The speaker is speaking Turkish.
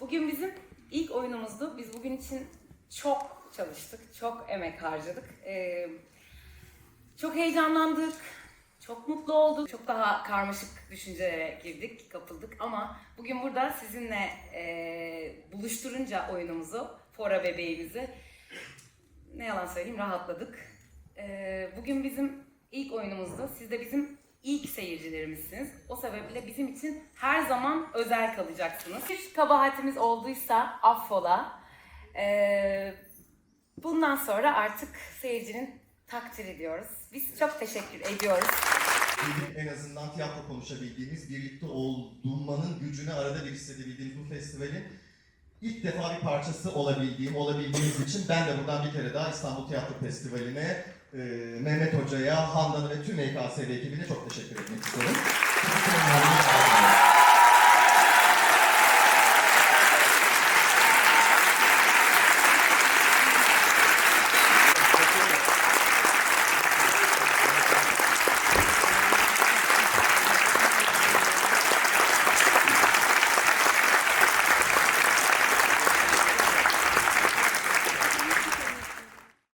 Bugün bizim ilk oyunumuzdu. Biz bugün için çok çalıştık, çok emek harcadık. Ee, çok heyecanlandık, çok mutlu olduk. Çok daha karmaşık düşüncelere girdik, kapıldık. Ama bugün burada sizinle e, buluşturunca oyunumuzu, Fora bebeğimizi, ne yalan söyleyeyim rahatladık. Ee, bugün bizim ilk oyunumuzdu. Siz de bizim ilk seyircilerimizsiniz. O sebeple bizim için her zaman özel kalacaksınız. Bir kabahatimiz olduysa affola. Ee, bundan sonra artık seyircinin takdir ediyoruz. Biz çok teşekkür ediyoruz. En azından tiyatro konuşabildiğimiz, birlikte olmanın gücünü arada bir hissedebildiğimiz bu festivalin ilk defa bir parçası olabildiğim, olabildiğimiz için ben de buradan bir kere daha İstanbul Tiyatro Festivali'ne, Mehmet Hoca'ya, Handan'a ve tüm EKSV ekibine çok teşekkür istiyorum.